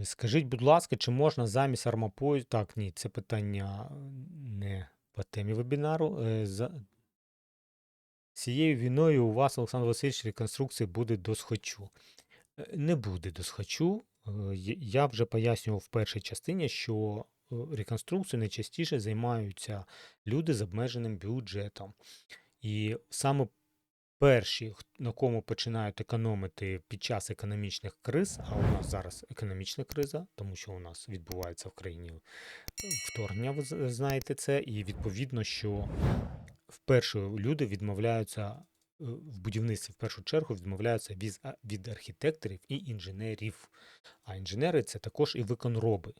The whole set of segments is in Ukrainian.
Е, Скажіть, будь ласка, чи можна замість армапою. Так, ні, це питання не по темі вебінару. Е, За... Цією війною у вас, Олександр Васильович, реконструкція буде до схочу. Е, Не буде до схочу. Я- вже пояснював в першій частині, що реконструкцією найчастіше займаються люди з обмеженим бюджетом. І саме перші, на кому починають економити під час економічних криз, а у нас зараз економічна криза, тому що у нас відбувається в країні вторгнення, ви знаєте це, і відповідно, що вперше люди відмовляються е, в будівництві в першу чергу відмовляються від, від архітекторів і інженерів. А інженери це також і виконроби.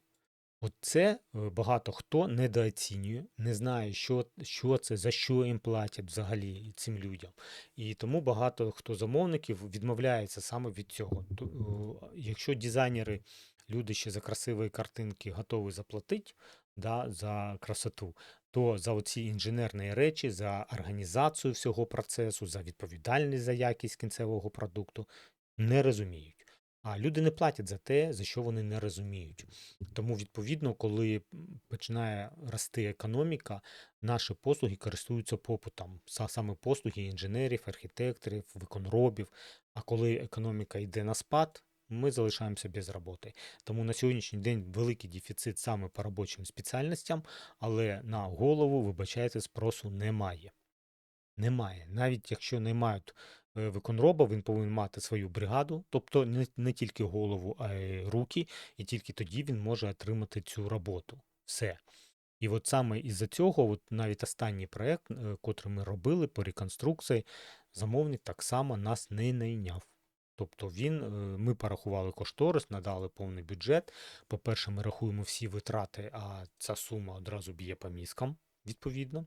От це е, багато хто недооцінює, не знає, що, що це, за що їм платять взагалі цим людям. І тому багато хто замовників відмовляється саме від цього. Е, Якщо дизайнери, люди ще за красиві картинки готові заплатити да, за красоту, то за оці інженерні речі, за організацію всього процесу, за відповідальність за якість кінцевого продукту не розуміють. А люди не платять за те, за що вони не розуміють. Тому, відповідно, коли починає рости економіка, наші послуги користуються попитом. Саме послуги інженерів, архітекторів, виконробів. А коли економіка йде на спад, ми залишаємося без роботи. Тому на сьогоднішній день великий дефіцит саме по робочим спеціальностям, але на голову, вибачайте, спросу немає. Немає. Навіть якщо наймають е, виконроба, він повинен мати свою бригаду, тобто не, не тільки голову, а й руки, і тільки тоді він може отримати цю роботу. Все. І от саме із-за цього, от навіть останній проєкт, е, котрий ми робили по реконструкції, замовник так само нас не найняв. Тобто він, е, ми порахували кошторис, надали повний бюджет. По-перше, ми рахуємо всі витрати, а ця сума одразу б'є по мізкам, відповідно.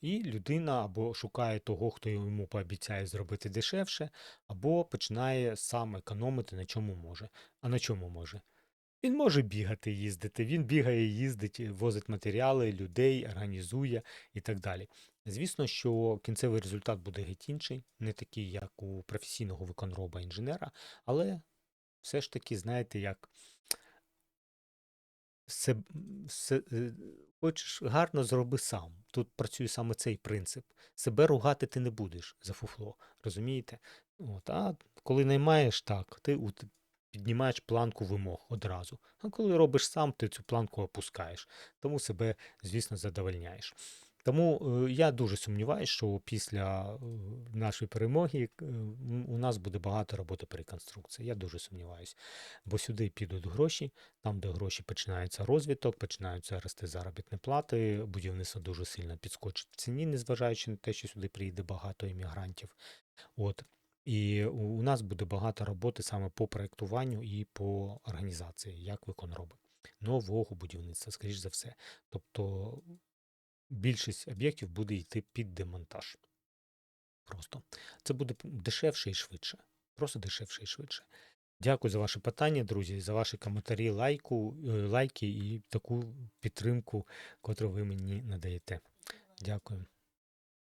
І людина або шукає того, хто йому пообіцяє зробити дешевше, або починає сам економити на чому може. А на чому може? Він може бігати, їздити. Він бігає, їздить, возить матеріали, людей, організує і так далі. Звісно, що кінцевий результат буде геть інший, не такий, як у професійного виконроба інженера, але все ж таки, знаєте, як се, се, е, хочеш гарно зроби сам. Тут працює саме цей принцип. Себе ругати ти не будеш за фуфло, розумієте? От, а коли наймаєш так, ти піднімаєш планку вимог одразу. А коли робиш сам, ти цю планку опускаєш. Тому себе, звісно, задовольняєш. Тому е, я дуже сумніваюся, що після е, нашої перемоги е, у нас буде багато роботи по реконструкції. Я дуже сумніваюся. Бо сюди підуть гроші, там, де гроші починається розвиток, починаються рости заробітні плати, будівництво дуже сильно підскочить в ціні, незважаючи на те, що сюди приїде багато іммігрантів. От. І у нас буде багато роботи саме по проєктуванню і по організації, як виконроби. Нового будівництва, скоріш за все. Тобто більшість об'єктів буде йти під демонтаж. Просто це буде дешевше і швидше. Просто дешевше і швидше. Дякую за ваші питання, друзі, за ваші коментарі, лайку, е, лайки і таку підтримку, котру ви мені надаєте. Дякую.